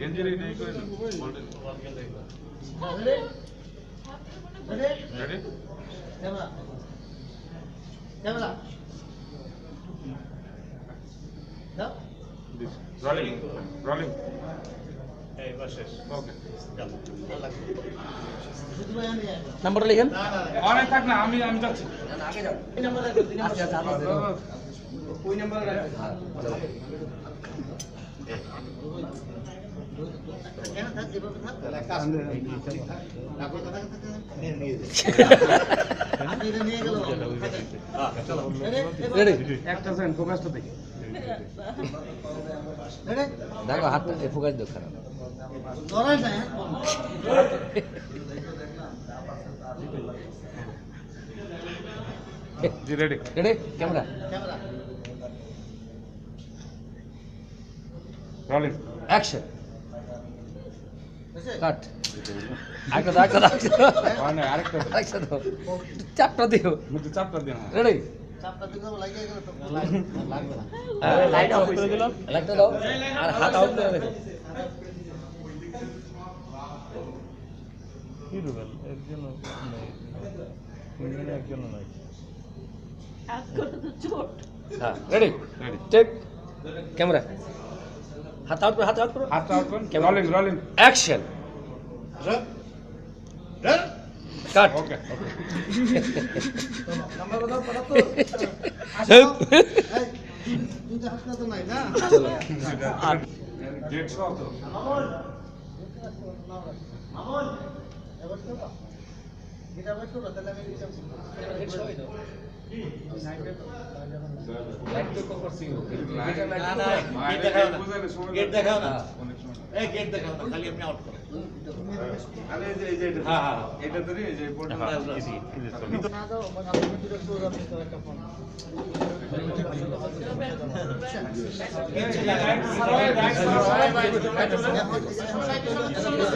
গেঞ্জির নেই করে ready ready camera. Camera. Rolling rolling ওকে শুধু ভাই আমি যাই নাম্বারটা লিখেন অনেক থাক না আমি আমি যাচ্ছি এই নাম্বার রাখো তিন নাম্বার আচ্ছা, আচ্ছা, ওই নাম্বার রাখো কেন থাক এভাবে থাক কাজ তারপর কথা কথা নিয়ে নিয়ে আপনি এটা নিয়ে গেল চলো রেডি একটা সেকেন্ড ফোকাসটা দেখি রেডি দেখো হাতটা এ ফোকাস দাও খারাপ লড়াই না জি ready ready camera camera rolling action বুঝছে কাট আরেকটা দাও আরেকটা দাও মানে আরেকটা আরেকটা দাও চাপটা দিও মধ্যে চাপটা দিন রেডি লাইট অফ করে দিলাম। লাইটটা দাও আর হাত আউট করে হ্যাঁ রেডি রেডি টেক ক্যামেরা হাত আউট করো হাত আউট করো। হাতটা আউট করুন rolling rolling action cut okay number দাও পড়া তো হেল্প এই তুই তো হাসনা তো নাই না গেট সহ তো মামুন মামুন এবার তো গিটার বাজ করো তাহলে আমি রিচার্জ না না গেট দেখাও না। গেট দেখাও না খালি আপনি আউট করো। এটা হ্যাঁ, হ্যাঁ। এটা তো এই যে বোর্ড না দাও আমি ভিতরে চলে যাব তো একটা ফোন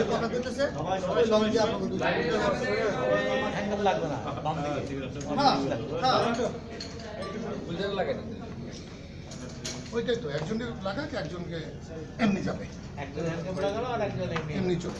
কথা দিতেছে সবাই লং দিয়ে আপনাকে দুটো হ্যান্ডেল লাগবে না বাম দিকে হ্যাঁ হ্যাঁ। ওইটাই তো একজনের লাগাক একজনকে এমনি যাবে। এমনি চলে